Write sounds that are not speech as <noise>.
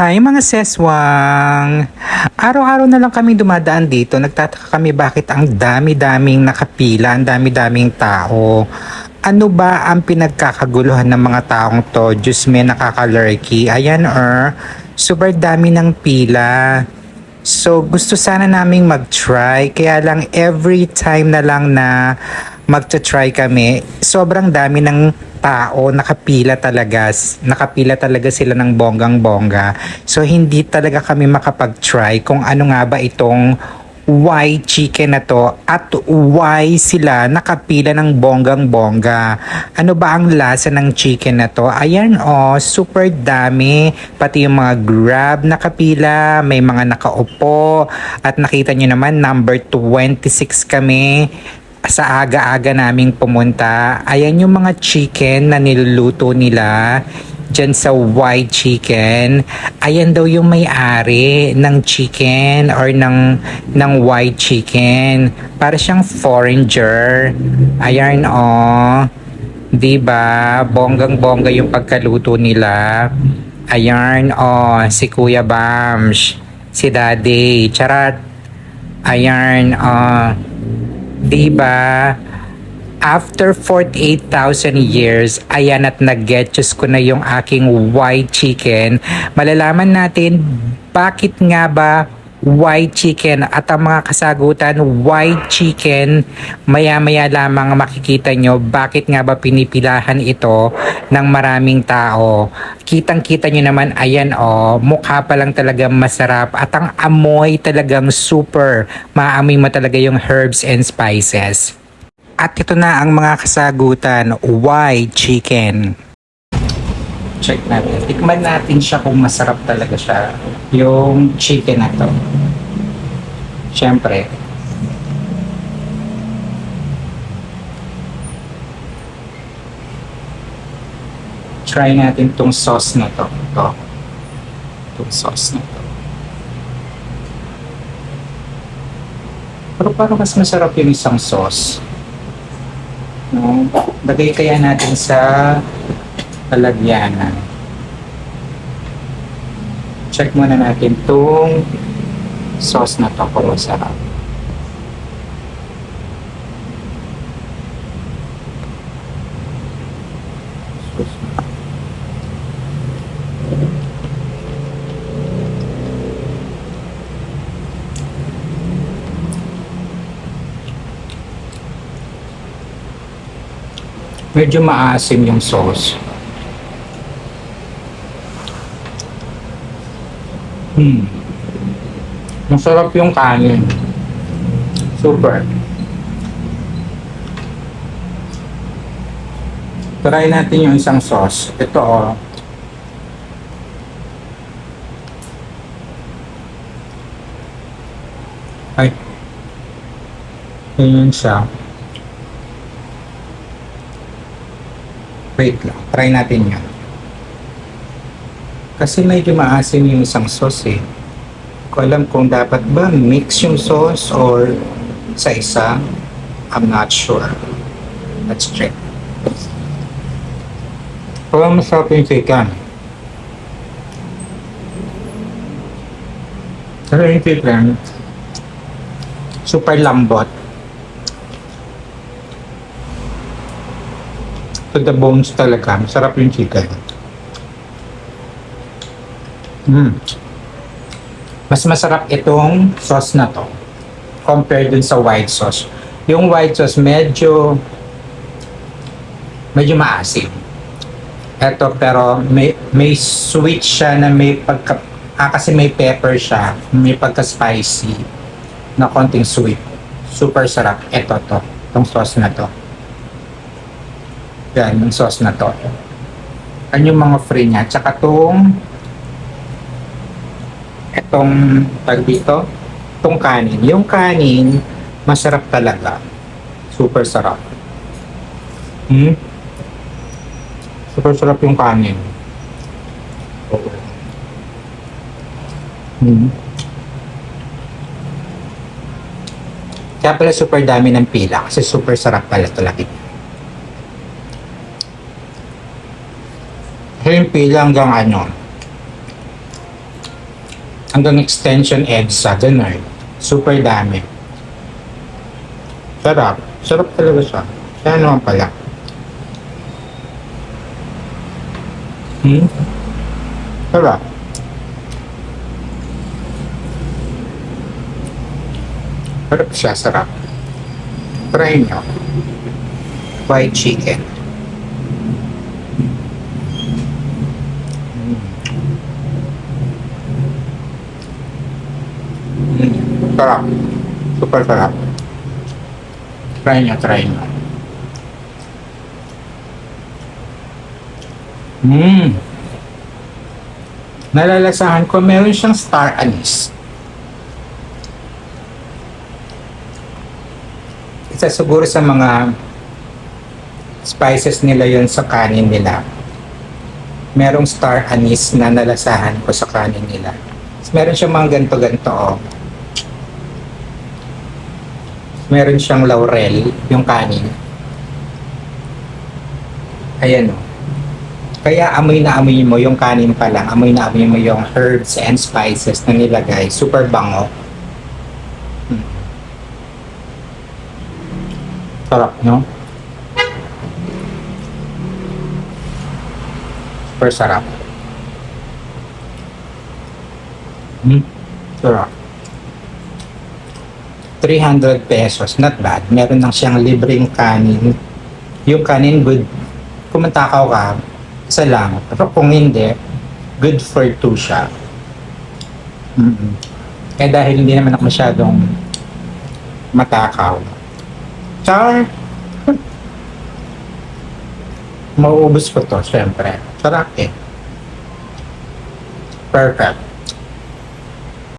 Hi mga seswang! Araw-araw na lang kami dumadaan dito. Nagtataka kami bakit ang dami-daming nakapila, ang dami-daming tao. Ano ba ang pinagkakaguluhan ng mga taong to? Diyos may nakakalurky. Ayan or super dami ng pila. So gusto sana naming mag-try. Kaya lang every time na lang na magta-try kami, sobrang dami ng tao, nakapila talaga, nakapila talaga sila ng bonggang-bongga. So hindi talaga kami makapag-try kung ano nga ba itong why chicken na to at why sila nakapila ng bonggang-bongga. Ano ba ang lasa ng chicken na to? Ayan oh, super dami. Pati yung mga grab nakapila, may mga nakaupo at nakita nyo naman number 26 kami sa aga-aga naming pumunta. Ayan yung mga chicken na niluluto nila dyan sa white chicken. Ayan daw yung may-ari ng chicken or ng, ng white chicken. Para siyang foreigner. Ayan oh. 'Di ba? Bonggang-bongga yung pagkaluto nila. Ayan oh, si Kuya Bams, si Daddy, charat. Ayan oh. 'Di ba? After 48,000 years, ayan at nag-getches ko na yung aking white chicken. Malalaman natin bakit nga ba white chicken. At ang mga kasagutan white chicken maya-maya lamang makikita nyo bakit nga ba pinipilahan ito ng maraming tao. Kitang-kita nyo naman ayan oh mukha pa lang talaga masarap. At ang amoy talagang super. Maamoy mo talaga yung herbs and spices. At ito na ang mga kasagutan white chicken check natin. Tikman natin siya kung masarap talaga siya. Yung chicken na to. Siyempre. Try natin tong sauce na to. Ito. Itong sauce na to. Pero parang mas masarap yung isang sauce. No? Lagay kaya natin sa lalagyanan. Check muna natin tong sauce na to kung masarap. Medyo maasim yung sauce. Hmm. Masarap yung kanin. Super. Try natin yung isang sauce. Ito oh. Ay. Ganyan siya. Wait lang. Try natin yan. Kasi medyo maasim yung isang sauce eh. Ko alam kung dapat ba mix yung sauce or sa isa. I'm not sure. Let's check. Parang masarap yung chicken. Pero yung chicken, super lambot. To the bones talaga. Masarap yung chicken. Mm. Mas masarap itong sauce na to compared dun sa white sauce. Yung white sauce medyo medyo maasim. Ito pero may may sweet siya na may pagka ah, kasi may pepper siya, may pagka spicy na konting sweet. Super sarap. Ito to, tong sauce na to. Yan, yung sauce na to. Yan yung mga free niya. Tsaka tong etong tag dito, itong kanin. Yung kanin, masarap talaga. Super sarap. Hmm? Super sarap yung kanin. Hmm. Kaya pala super dami ng pila kasi super sarap pala laki. Kasi yung pila hanggang ano, hanggang extension EDSA, ganun. Super dami. Sarap. Sarap talaga siya. Kaya naman pala. Hmm? Sarap. Sarap siya, sarap. Try nyo. White chicken. Sarap. Super sarap. Try nyo, try nyo. Mmm. Nalalasahan ko, meron siyang star anise. Isa siguro sa mga spices nila yon sa kanin nila. Merong star anise na nalasahan ko sa kanin nila. Meron siyang mga ganto-ganto, oh. Meron siyang laurel, yung kanin. Ayan, oh. Kaya amoy na amoy mo yung kanin pa lang, amoy na amoy mo yung herbs and spices na nilagay. Super bango. Hmm. Sarap, no? Super sarap. Hmm. Sarap. 300 pesos. Not bad. Meron lang siyang libreng kanin. Yung kanin, good. Kung matakaw ka, isa lang. Pero kung hindi, good for two siya. mm Kaya dahil hindi naman ako masyadong matakaw. Char! <laughs> Mauubos ko to, syempre. Sarap eh. Perfect.